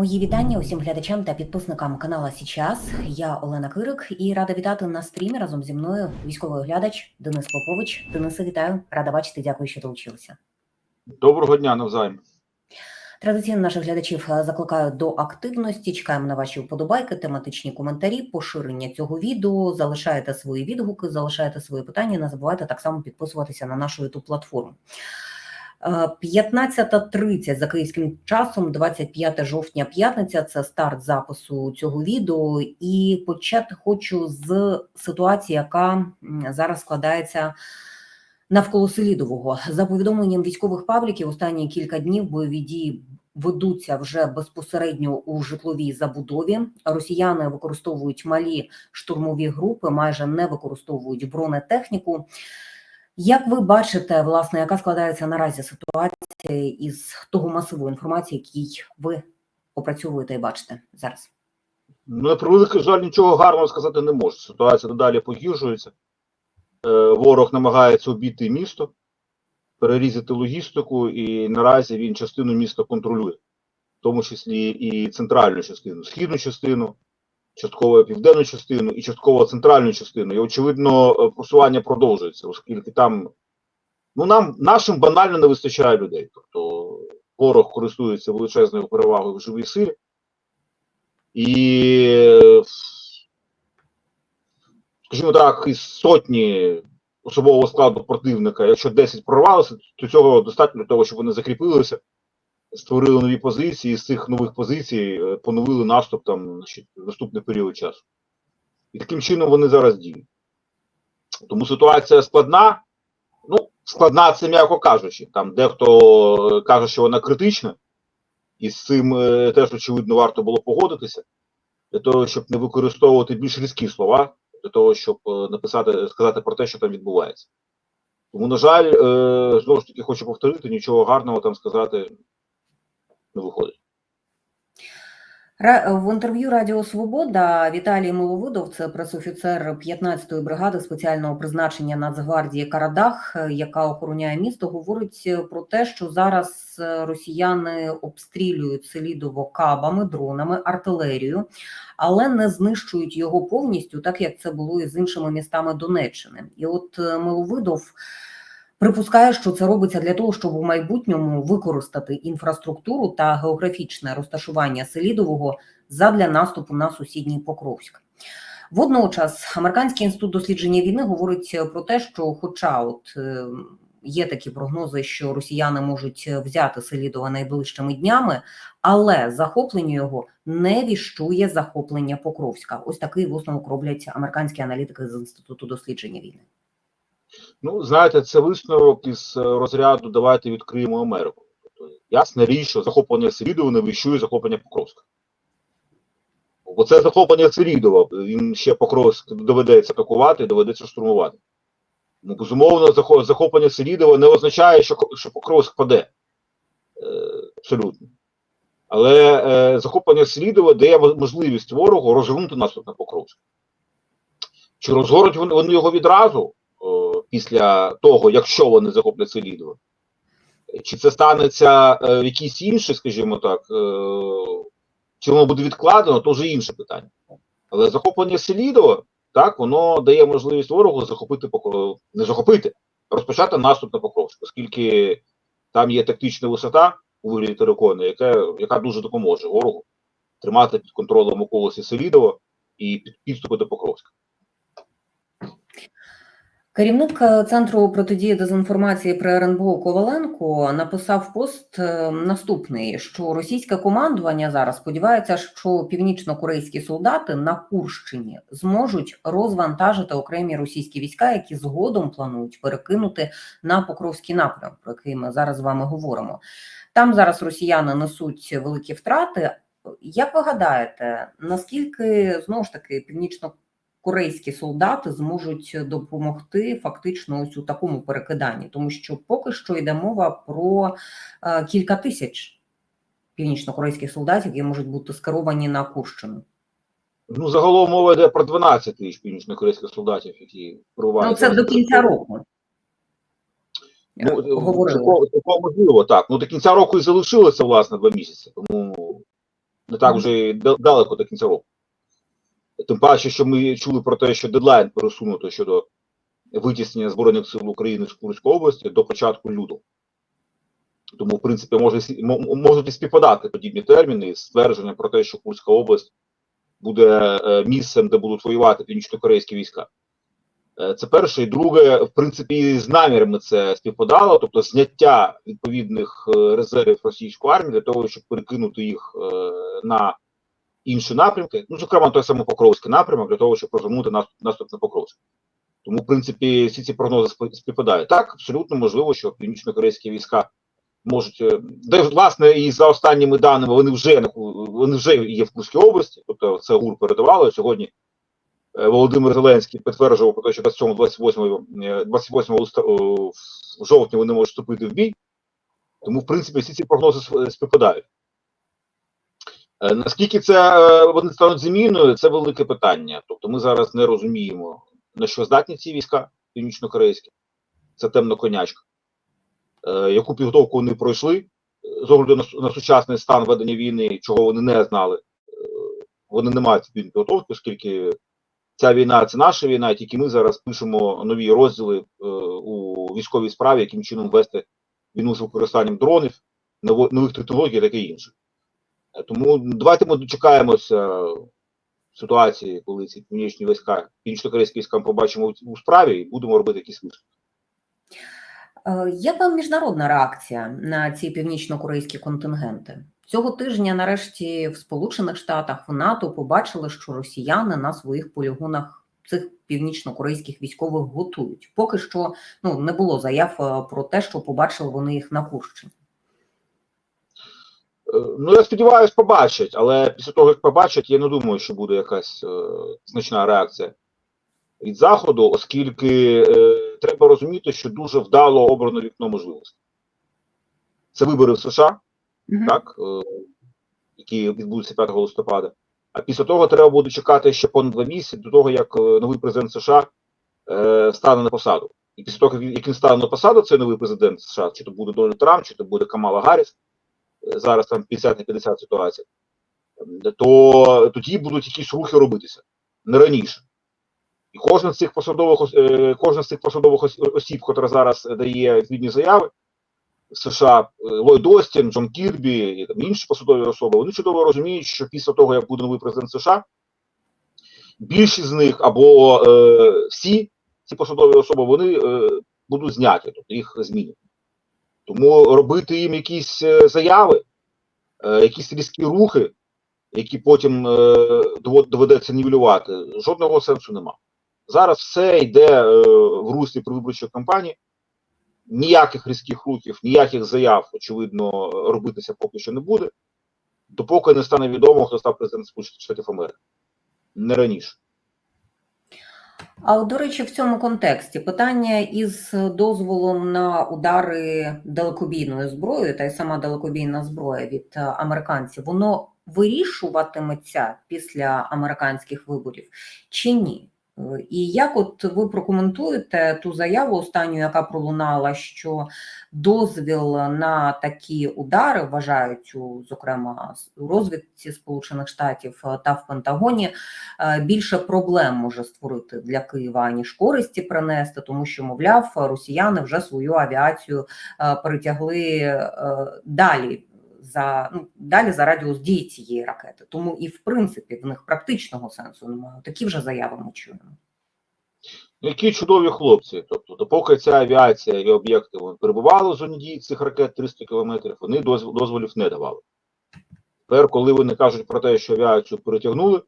Мої вітання усім глядачам та підписникам канала Січас. Я Олена Кирик і рада вітати на стрімі разом зі мною військовий оглядач Денис Попович. Денисе, вітаю, рада бачити. Дякую, що долучилися. Доброго дня навзаєм. Традиційно наших глядачів е, закликаю до активності. Чекаємо на ваші вподобайки, тематичні коментарі, поширення цього відео. Залишайте свої відгуки, залишайте свої питання. Не забувайте так само підписуватися на нашу youtube платформу. 15.30 за київським часом, 25 жовтня, п'ятниця. Це старт запису цього відео. І почати хочу з ситуації, яка зараз складається навколо Селідового. За повідомленням військових пабліків, останні кілька днів бойові дії ведуться вже безпосередньо у житловій забудові. Росіяни використовують малі штурмові групи, майже не використовують бронетехніку. Як ви бачите, власне, яка складається наразі ситуація із того масиву інформації, який ви опрацьовуєте і бачите зараз? Ну, на превеликий жаль, нічого гарного сказати не можу. Ситуація додалі погіршується. Е, ворог намагається обійти місто, перерізати логістику, і наразі він частину міста контролює, в тому числі і центральну частину, східну частину, частково південну частину і частково центральну частину. І, очевидно, е, просування продовжується, оскільки там ну, нам, нашим банально не вистачає людей. Тобто ворог користується величезною перевагою в живій силі. І, скажімо так, із сотні особового складу противника, якщо 10 прорвалося, то цього достатньо для того, щоб вони закріпилися, створили нові позиції, і з цих нових позицій е, поновили наступ там в наступний період часу. І таким чином вони зараз діють. Тому ситуація складна. Ну, складна, це м'яко кажучи. Там дехто е, каже, що вона критична, і з цим е, теж, очевидно, варто було погодитися, для того, щоб не використовувати більш різкі слова, для того, щоб написати, сказати про те, що там відбувається. Тому, на жаль, знову ж таки, хочу повторити, нічого гарного там сказати не виходить. В інтерв'ю Радіо Свобода Віталій Миловидов, це пресофіцер 15-ї бригади спеціального призначення Нацгвардії Карадах, яка охороняє місто, говорить про те, що зараз е, росіяни обстрілюють Селідово кабами, дронами, артилерією, але не знищують його повністю, так як це було і з іншими містами Донеччини. І от е, Миловидов Припускає, що це робиться для того, щоб у майбутньому використати інфраструктуру та географічне розташування Селідового задля наступу на сусідній Покровськ. Водночас Американський інститут дослідження війни говорить про те, що, хоча от е, є такі прогнози, що росіяни можуть взяти Селідова найближчими днями, але захоплення його не віщує захоплення Покровська. Ось такий висновок роблять американські аналітики з інституту дослідження війни. Ну, знаєте, це висновок із е, розряду давайте відкриємо Америку. Тобто, ясна річ, що захоплення Селідова не вищує захоплення Покровська. Бо це захоплення Селідова, він ще Покровськ доведеться атакувати, доведеться штурмувати. Ну, безумовно, захоплення Селідова не означає, що, що Покровськ паде. Е, абсолютно. Але е, захоплення Селідова дає можливість ворогу розгорнути наступ на Покровськ. Чи розгорнуть вони його відразу? Після того, якщо вони захоплять Селідово. Чи це станеться е, в якийсь інший, скажімо так, е, чи воно буде відкладено, то вже інше питання. Але захоплення Селідова, так, воно дає можливість ворогу захопити Покров- не захопити, розпочати наступ на Покровськ, оскільки там є тактична висота у вигляді терикону, яка, яка дуже допоможе ворогу тримати під контролем околиці Селідова і під підступи до Покровська. Керівник е, центру протидії дезінформації при РНБО Коваленко написав пост е, наступний: що російське командування зараз сподівається, що північно-корейські солдати на Курщині зможуть розвантажити окремі російські війська, які згодом планують перекинути на Покровський напрям, про який ми зараз з вами говоримо. Там зараз росіяни несуть великі втрати. Як ви гадаєте, наскільки знову ж таки північно корейські солдати зможуть допомогти фактично ось у такому перекиданні, тому що поки що йде мова про е, кілька тисяч північно-корейських солдатів, які можуть бути скеровані на Курщину. Ну, загалом мова йде про 12 тисяч північно-корейських солдатів, які Ну це до кінця року. Ну, цілком, цілком можливо, так. Ну, до кінця року і залишилося, власне, два місяці. Тому не так вже далеко до кінця року. Тим паче, що ми чули про те, що дедлайн пересунуто щодо витіснення Збройних сил України з Курської області до початку лютого. Тому, в принципі, може, можуть і співпадати подібні терміни з ствердженням про те, що Курська область буде е, місцем, де будуть воювати північно-корейські війська. Е, Це перше. І друге, в принципі, з намірами це співпадало, тобто зняття відповідних е, резервів російської армії для того, щоб перекинути їх на інші напрямки, ну, зокрема, той самий Покровський напрямок, для того, щоб розгорнути наступ, на Покровськ. Тому, в принципі, всі ці прогнози співпадають. Так, абсолютно можливо, що північно-корейські війська можуть, е, де власне і за останніми даними вони вже вони вже є в Курській області, тобто це ГУР передавало сьогодні. е, Володимир Зеленський підтверджував про те, що 27-28 е, 28 листа- о, вони можуть вступити в бій. Тому, в принципі, всі ці прогнози співпадають. Е, Наскільки це е, вони стануть заміною, це велике питання. Тобто ми зараз не розуміємо, на що здатні ці війська північно-корейські. Це темна конячка. Е, Яку підготовку вони пройшли з огляду на, сучасний стан ведення війни, чого вони не знали. Вони не мають цієї підготовки, оскільки ця війна це наша війна, і тільки ми зараз пишемо нові розділи у військовій справі, яким чином вести війну з використанням дронів, нових технологій таке інше. Е, Тому давайте ми дочекаємося ситуації, коли ці північні війська, північно-корейські війська побачимо у- справі і будемо робити якісь висновки. Е, Як вам міжнародна реакція на ці північно-корейські контингенти? Цього тижня, нарешті, в Сполучених Штатах в НАТО побачили, що росіяни на своїх полігонах цих північно-корейських військових готують. Поки що ну не було заяв е, про те, що побачили вони їх на Курщині. Е, Ну, я сподіваюся, побачать, але після того, як побачать, я не думаю, що буде якась е, значна реакція від Заходу, оскільки е, треба розуміти, що дуже вдало обрано вікно можливостей. Це вибори в США, так, е, які відбудуться 5 листопада. А після того треба буде чекати ще понад два місяці до того, як е, новий президент США е, стане на посаду. І після того, як він- стане на посаду, цей новий президент США, чи то буде Дональд Трамп, чи то буде Камала Гарріс, зараз там 50 на 50 ситуація, е, то тоді будуть якісь рухи робитися не раніше. І кожен з цих посадових ос- е, кожен з цих посадових осіб, котра зараз дає відповідні заяви США, е, Ллойд Остін, Джон Кірбі і там інші посадові особи, вони чудово розуміють, що після того, як буде новий президент США, більшість з них або е, всі ці посадові особи вони е, будуть зняті, тобто їх змінять. Тому робити їм якісь е, заяви, е, якісь різкі рухи, які потім е, доведеться нівелювати, жодного сенсу нема. Зараз все йде в руслі предвиборчої кампанії. Ніяких різких рухів, ніяких заяв, очевидно, робитися поки що не буде, допоки не стане відомо, хто став президентом Сполучених Штатів Америки. Не раніше. А от, до речі, в цьому контексті питання із дозволом на удари далекобійною зброєю, та й сама далекобійна зброя від е, американців, воно вирішуватиметься після американських виборів чи ні? І як от ви прокоментуєте ту заяву останню, яка пролунала, що дозвіл на такі удари вважають у зокрема у розвідці Сполучених Штатів е, та в Пентагоні е, більше проблем може створити для Києва аніж користі принести, тому що, мовляв, росіяни вже свою авіацію е, перетягли далі. За ну далі за радіус дії цієї ракети, тому і в принципі в них практичного сенсу немає. Такі вже заяви ми чуємо. Які чудові хлопці. Тобто, допоки ця авіація і об'єкти перебували в зоні дії цих ракет 300 кілометрів, вони дозволів не давали. Тепер, коли вони кажуть про те, що авіацію перетягнули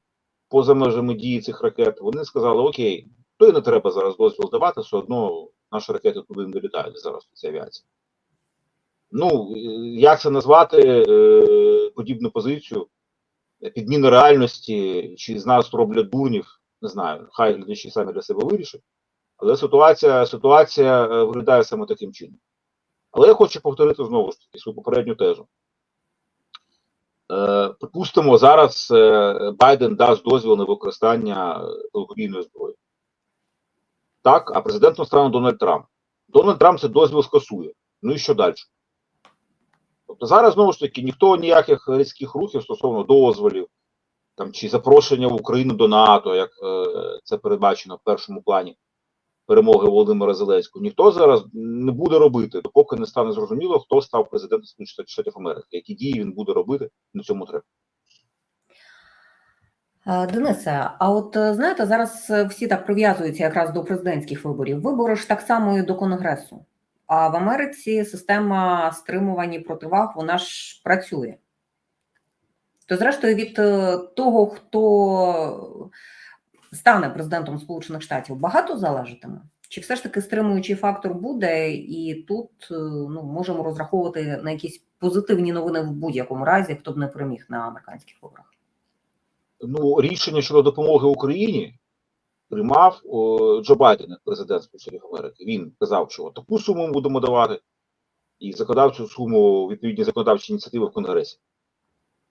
поза межами дії цих ракет, вони сказали: Окей, то і не треба зараз дозвіл давати, все одно наші ракети туди не долітають зараз ця авіація. Ну, е, як це назвати е, подібну позицію? Підміна реальності, чи з нас роблять дурнів, не знаю, хай глядачі самі для себе вирішать. Але ситуація, ситуація е, виглядає саме таким чином. Але я хочу повторити знову ж таки свою попередню тезу. Е, припустимо, зараз Байден дасть дозвіл на використання далекобійної зброї. Так, а президентом стане Дональд Трамп. Дональд Трамп це дозвіл скасує. Ну і що далі? Тобто зараз знову ж таки ніхто ніяких різких рухів стосовно дозволів там чи запрошення в Україну до НАТО, як е, це передбачено в першому плані перемоги Володимира Зеленського, ніхто зараз не буде робити, допоки не стане зрозуміло, хто став президентом Сполучених Штатів Америки, які дії він буде робити на цьому треба. Е, Денисе, а от е, знаєте, зараз е, всі так прив'язуються якраз до президентських виборів. Вибори ж так само і до Конгресу. А в Америці система стримування і противаг вона ж працює. То, зрештою, від е, того, хто стане президентом Сполучених Штатів, багато залежатиме? Чи все ж таки стримуючий фактор буде, і тут е, ну, можемо розраховувати на якісь позитивні новини в будь-якому разі, хто б не переміг на американських виборах? Ну, рішення щодо допомоги Україні приймав о, Джо Байден, президент Сполучених Америки. Він казав, що таку суму ми будемо давати, і закладав цю суму відповідні законодавчі ініціативи в Конгресі.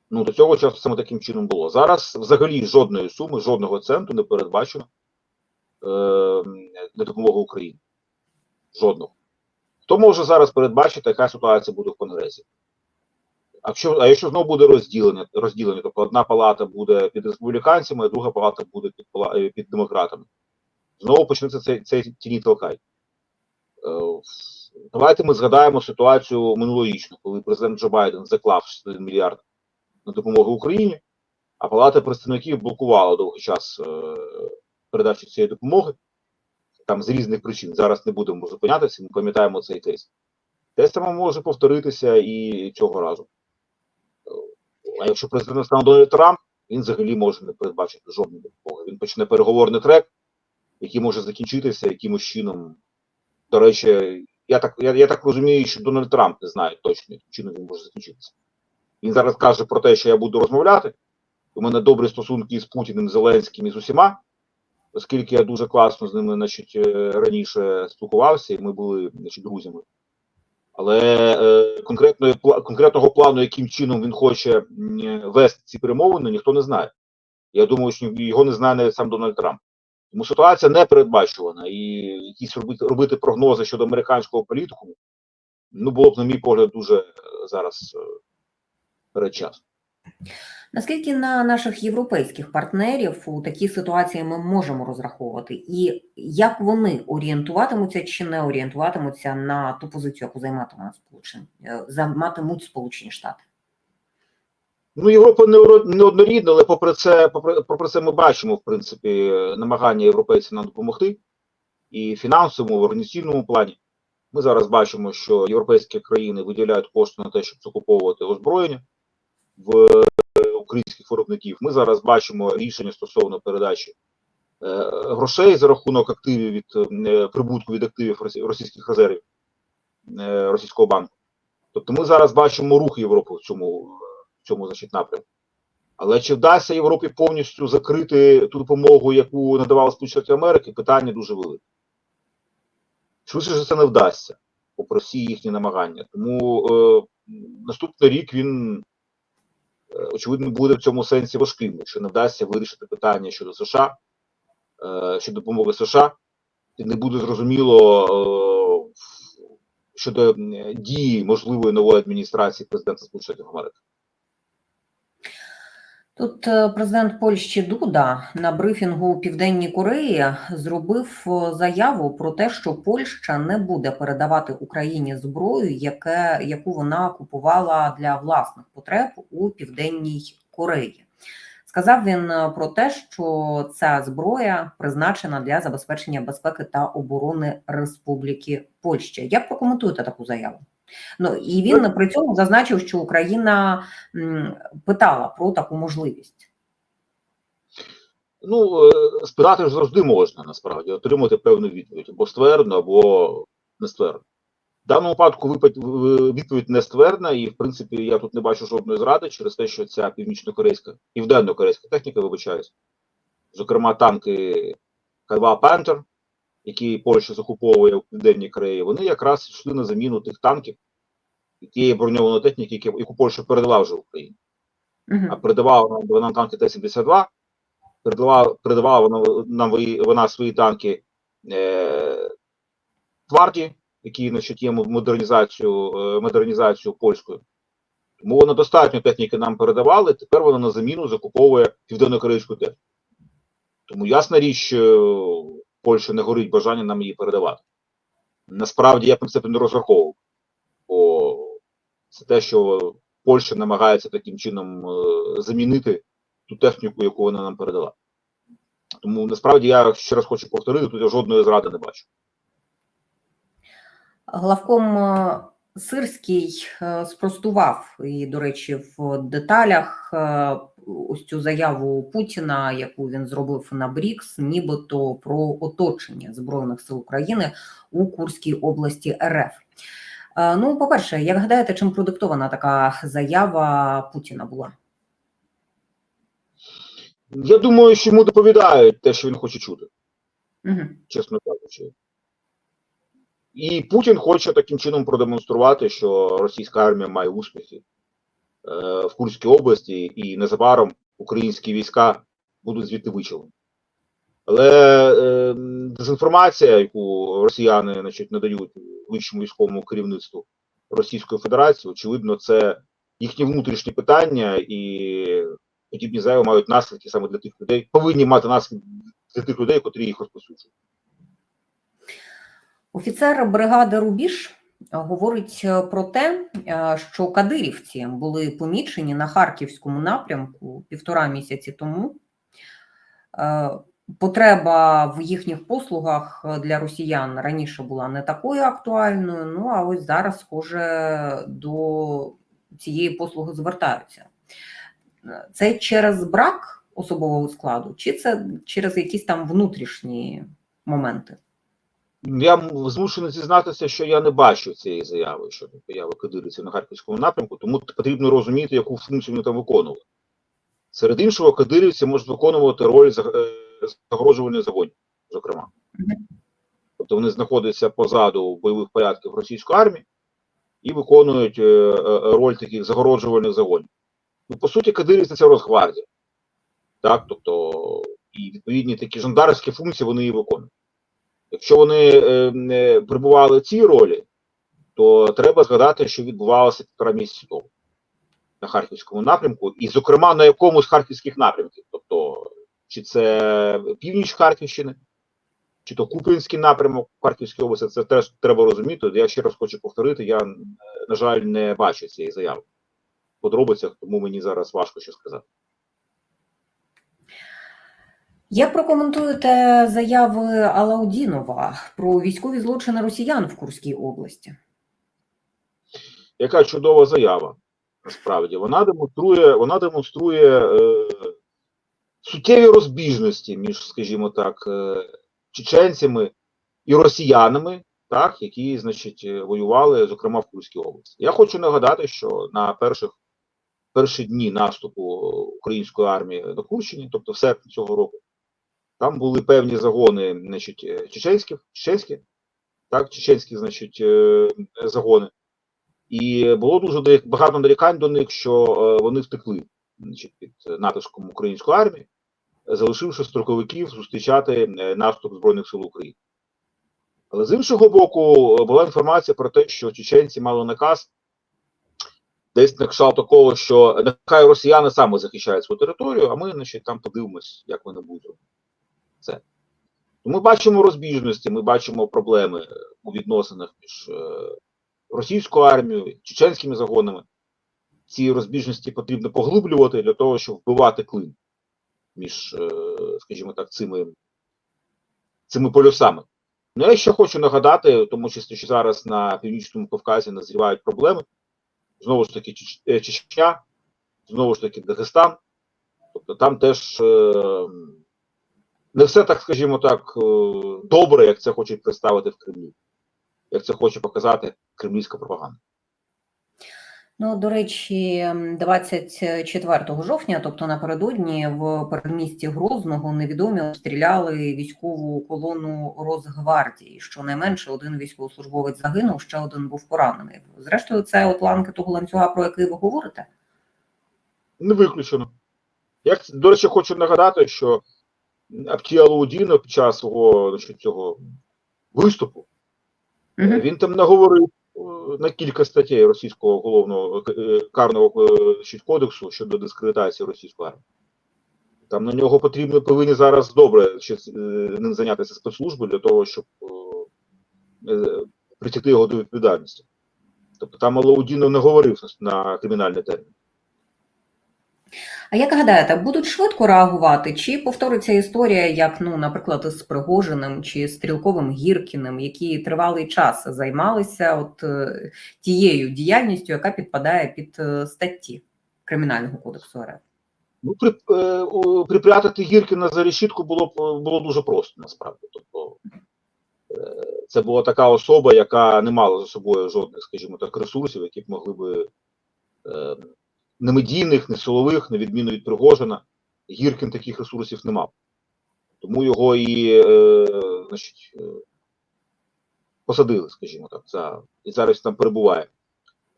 Ну, до цього часу саме таким чином було. Зараз взагалі жодної суми, жодного центу не передбачено е, для допомоги Україні. Жодного. Хто може зараз передбачити, яка ситуація буде в Конгресі? А якщо, а якщо знову буде розділення, розділення, тобто одна палата буде під республіканцями, а друга палата буде під, е, під демократами, знову почнеться цей, цей тіні толкай. Е, Давайте ми згадаємо ситуацію минулорічну, коли президент Джо Байден заклав 61 мільярд на допомогу Україні, а Палата представників блокувала довгий час е, передачу цієї допомоги, там з різних причин. Зараз не будемо зупинятися, ми пам'ятаємо цей кейс. Те саме може повторитися і цього разу. А якщо президентом стане Дональд Трамп, він взагалі може не передбачити жодної допомоги. Він почне переговорний трек, який може закінчитися якимось чином. До речі, я так, я, я так розумію, що Дональд Трамп не знає точно, яким чином він може закінчитися. Він зараз каже про те, що я буду розмовляти. У мене добрі стосунки з Путіним, Зеленським і з усіма, оскільки я дуже класно з ними значить, е, раніше спілкувався, і ми були значить, друзями. Але е, конкретної, конкретного плану, яким чином він хоче вести ці перемовини, ніхто не знає. Я думаю, що його не знає навіть сам Дональд Трамп. Тому ситуація не передбачувана, і якісь робити, робити прогнози щодо американського політику, ну було б, на мій погляд, дуже е, зараз е, передчасно. Наскільки на наших європейських партнерів у такій ситуації ми можемо розраховувати, і як вони орієнтуватимуться чи не орієнтуватимуться на ту позицію, яку займатиме Сполучені е, займатимуть Сполучені Штати? Ну, Європа не оро- не однорідна, але попри це, попри, попри це ми бачимо, в принципі, намагання європейців нам допомогти і фінансовому, в організаційному плані. Ми зараз бачимо, що європейські країни виділяють кошти на те, щоб закуповувати озброєння в е, українських виробників. Ми зараз бачимо рішення стосовно передачі е, грошей за рахунок активів від е, прибутку від активів російських резервів російського банку. Тобто ми зараз бачимо рух Європи в цьому, в цьому значить, напрямку. Але чи вдасться Європі повністю закрити ту допомогу, яку надавали Сполучені Штати Америки, питання дуже велике. Швидше за це не вдасться, попри всі їхні намагання. Тому е, наступний рік він, очевидно, буде в цьому сенсі важким, якщо не вдасться вирішити питання щодо США, е, щодо допомоги США, і не буде зрозуміло е, щодо е, дії можливої нової адміністрації президента Сполучених Америки. Тут е, президент Польщі Дуда на брифінгу у Південній Кореї зробив заяву про те, що Польща не буде передавати Україні зброю, яке, яку вона купувала для власних потреб у Південній Кореї. Сказав він е, про те, що ця зброя призначена для забезпечення безпеки та оборони Республіки Польща. Як прокоментуєте таку заяву? Ну і він при цьому зазначив, що Україна питала про таку можливість. Ну, е, спитати ж завжди можна, насправді, отримати певну відповідь, або ствердно, або не ствердно. В даному випадку відповідь не ствердна, і, в принципі, я тут не бачу жодної зради через те, що ця північно-корейська, південно-корейська техніка, вибачаюсь, зокрема танки К2 Пантер, які Польща закуповує в Південній Кореї, вони якраз йшли на заміну тих танків і тієї броньованої техніки, яку Польща передала вже Україні а передавала нам вона танки Т-72, передавала, передавала вона нам вона свої танки е, які значить, є модернізацію, е, модернізацію польською. Тому вона достатньо техніки нам передавали, тепер вона на заміну закуповує південно-корейську техніку. Тому ясна річ, що Польща не горить бажання нам її передавати. Насправді я це не розраховував. Бо це те, що Польща намагається таким чином е, замінити ту техніку, яку вона нам передала. Тому насправді я ще раз хочу повторити, тут я жодної зради не бачу. Главком е, Сирський е, спростував і, до речі, в деталях ось цю заяву Путіна, яку він зробив на БРІКС, нібито про оточення Збройних сил України у Курській області РФ. Е, Ну, по-перше, як гадаєте, чим продиктована така заява Путіна була? Я думаю, що йому доповідають те, що він хоче чути, Угу. чесно кажучи. І Путін хоче таким чином продемонструвати, що російська армія має успіхи в Курській області, і незабаром українські війська будуть звідти вичелені. Але е, дезінформація, яку росіяни значить, надають вищому військовому керівництву Російської Федерації, очевидно, це їхні внутрішні питання, і подібні заяви мають наслідки саме для тих людей, повинні мати наслідки для тих людей, котрі їх розпосуджують. Офіцер бригади Рубіж говорить е, про те, е, що кадирівці були помічені на харківському напрямку півтора місяці тому. Е, Потреба в їхніх послугах для росіян раніше була не такою актуальною. Ну а ось зараз, схоже, до цієї послуги звертаються. Це через брак особового складу, чи це через якісь там внутрішні моменти? Я змушений зізнатися, що я не бачу цієї заяви щодо появи кадирівців на харківському напрямку, тому потрібно розуміти, яку функцію вони там виконували. Серед іншого, кадирівці можуть виконувати роль е, загороджувальних загонів, зокрема. Тобто вони знаходяться позаду бойових порядків російської армії і виконують е, е, роль таких загороджувальних загонів. Ну, по суті, кадирівці це Росгвардія. Так, тобто, і відповідні такі жандарські функції вони і виконують. Якщо вони е, не прибували в цій ролі, то треба згадати, що відбувалося півтора місяці тому на харківському напрямку, і, зокрема, на якомусь харківських напрямків, тобто, чи це північ Харківщини, чи то Куп'янський напрямок в Харківській області, це теж треба розуміти. Я ще раз хочу повторити, я, на жаль, не бачу цієї заяви подробицях, тому мені зараз важко що сказати. Як прокоментуєте заяви Алаудінова про військові злочини росіян в Курській області? Яка чудова заява, насправді. Вона демонструє, вона демонструє е, суттєві розбіжності між, скажімо так, е, чеченцями і росіянами, так, які, значить, е, воювали, зокрема, в Курській області. Я хочу нагадати, що на перших перші дні наступу української армії на Курщині, тобто в серпні цього року, там були певні загони, значить, е, чеченські, чеченські, так, чеченські, значить, е, загони. І було дуже багато нарікань до них, що е, вони втекли значить, під натиском української армії, залишивши строковиків зустрічати наступ Збройних сил України. Але з іншого боку, була інформація про те, що чеченці мали наказ десь на кшталт такого, що нехай росіяни саме захищають свою територію, а ми значить, там подивимось, як вони будуть це. Ми бачимо розбіжності, ми бачимо проблеми у відносинах між е, російською армією, чеченськими загонами. Ці розбіжності потрібно поглиблювати для того, щоб вбивати клин між, е, скажімо так, цими, цими полюсами. Ну, я ще хочу нагадати, в тому числі, що зараз на Північному Кавказі назрівають проблеми. Знову ж таки, е, Чечня, знову ж таки, Дагестан. Тобто там теж не все так, скажімо так, е, добре, як це хочуть представити в Кремлі, як це хоче показати кремлівська пропаганда. Ну, до речі, 24 жовтня, тобто напередодні, в передмісті Грозного невідомі обстріляли військову колону Росгвардії. Щонайменше один військовослужбовець загинув, ще один був поранений. Зрештою, це от ланки того ланцюга, про який ви говорите. Не виключено. Я, до речі, хочу нагадати, що Абті Алаудінов під час свого значить, цього виступу Мгм. Він там наговорив на кілька статей російського головного е, карного е, значить, кодексу щодо дискредитації російської армії. Там на нього потрібно повинні зараз добре е, ним зайнятися спецслужби для того, щоб е, е, притягти його до відповідальності. Тобто там Алаудінов не говорив на кримінальний термін. А як гадаєте, будуть швидко реагувати, чи повториться історія, як, ну, наприклад, з Пригожиним чи Стрілковим Гіркіним, які тривалий час займалися от е, тією діяльністю, яка підпадає під е, статті Кримінального кодексу РФ? Ну, при, е, припрятати Гіркіна за решітку було було дуже просто насправді. Тобто це була така особа, яка не мала за собою жодних, скажімо так, ресурсів, які б могли би е, не силових, на відміну від Пригожина. Гіркін таких ресурсів не мав. Тому його і е, значить, е, посадили, скажімо так, за, і зараз там перебуває.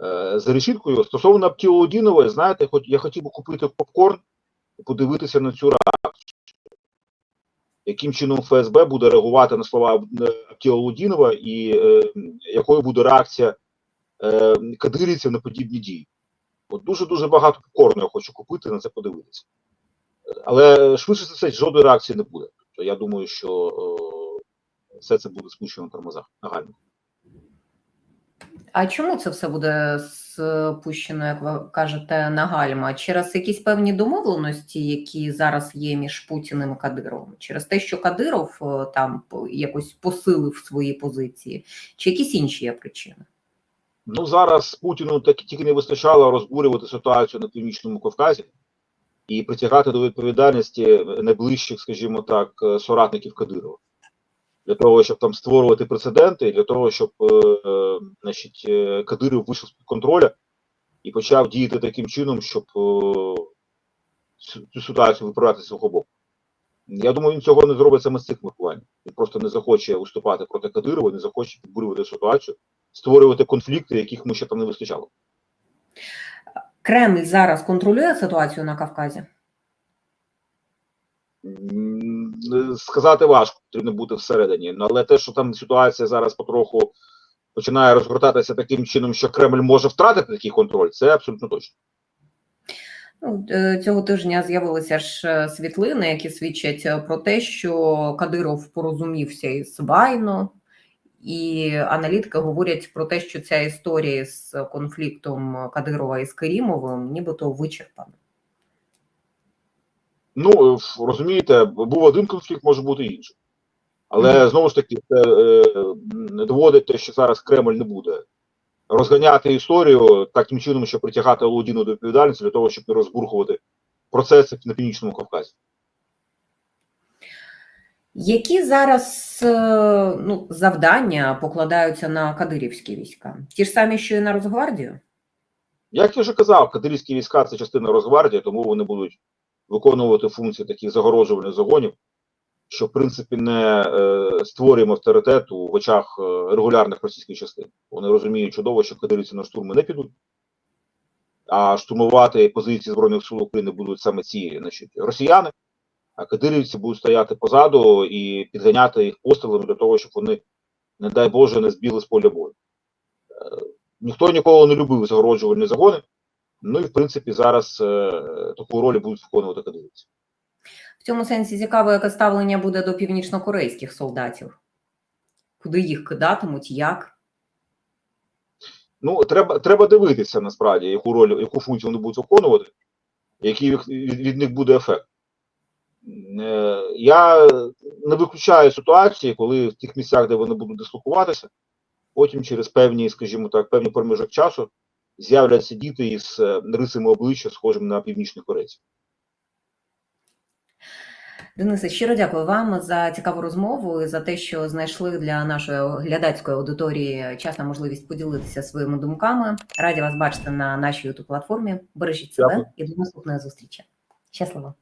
Е, за решіткою стосовно Аптіолодінової, знаєте, хоч я хотів би купити попкорн і подивитися на цю реакцію. Яким чином ФСБ буде реагувати на слова Аптіолодінова і е, якою буде реакція е, кадирівців на подібні дії? От дуже-дуже багато попкорну я хочу купити на це подивитися. Але швидше за все жодної реакції не буде. Тобто я думаю, що е, все це буде спущено на тормозах нагально. А чому це все буде спущено, як ви кажете, на гальма? Через якісь певні домовленості, які зараз є між Путіним і Кадировим? Через те, що Кадиров е, там якось посилив свої позиції, чи якісь інші є причини? Ну зараз Путіну так тільки не вистачало розбурювати ситуацію на північному Кавказі і притягати до відповідальності найближчих, скажімо так, е, соратників Кадирова. Для того, щоб там створювати прецеденти, для того, щоб е, е, значить, е, Кадиров вийшов з під контроля і почав діяти таким чином, щоб е, цю- ситуацію виправляти з свого боку. Я думаю, він цього не зробить саме з цих міркувань. Він просто не захоче уступати проти Кадирова, не захоче підбурювати ситуацію, створювати конфлікти, яких ми ще там не вистачало. Кремль зараз контролює ситуацію на Кавказі? Е, Сказати важко, потрібно бути всередині. Ну, але те, що там ситуація зараз потроху починає розгортатися таким чином, що Кремль може втратити такий контроль, це абсолютно точно. Ну, е, Цього тижня з'явилися ж е, світлини, які свідчать про те, що Кадиров порозумівся із Вайно, і аналітики говорять про те, що ця історія з конфліктом Кадирова із Керімовим нібито вичерпана. Ну, розумієте, був один конфлікт, може бути інший. Але знову ж таки, це е, не доводить те, що зараз Кремль не буде розганяти історію таким чином, щоб притягати Володіну до відповідальності для того, щоб не розбурхувати процеси на північному Кавказі. Які зараз е, ну, завдання покладаються на кадирівські війська? Ті ж самі, що і на Росгвардію? Як я вже казав, кадирівські війська це частина Росгвардії, тому вони будуть виконувати функції таких загороджувальних загонів, що в принципі не е, створюємо авторитету в очах е, регулярних російських частин. Вони розуміють чудово, що кадирівці на штурми не підуть, а штурмувати позиції Збройних сил України будуть саме ці значить, росіяни, кадирівці будуть стояти позаду і підганяти їх пострілами для того, щоб вони, не дай Боже, не збігли з поля бою. Е, ніхто ніколи не любив загороджувальні загони. Ну і в принципі зараз е, таку роль будуть виконувати кадирівці. В цьому сенсі цікаво, яке ставлення буде до північнокорейських солдатів. Куди їх кидатимуть, як? Ну треба треба дивитися насправді, яку роль, яку функцію вони будуть виконувати, який від, від, від них буде ефект. Е, я не виключаю ситуації, коли в тих місцях, де вони будуть дислокуватися, потім через певні, скажімо так, певний проміжок часу з'являться діти із е, рисами обличчя, схожими на північних корейців. Денисе, щиро дякую вам за цікаву розмову і за те, що знайшли для нашої глядацької аудиторії час на можливість поділитися своїми думками. Раді вас бачити на нашій youtube платформі. Бережіть себе Дякую. і до наступної зустрічі. Щасливо!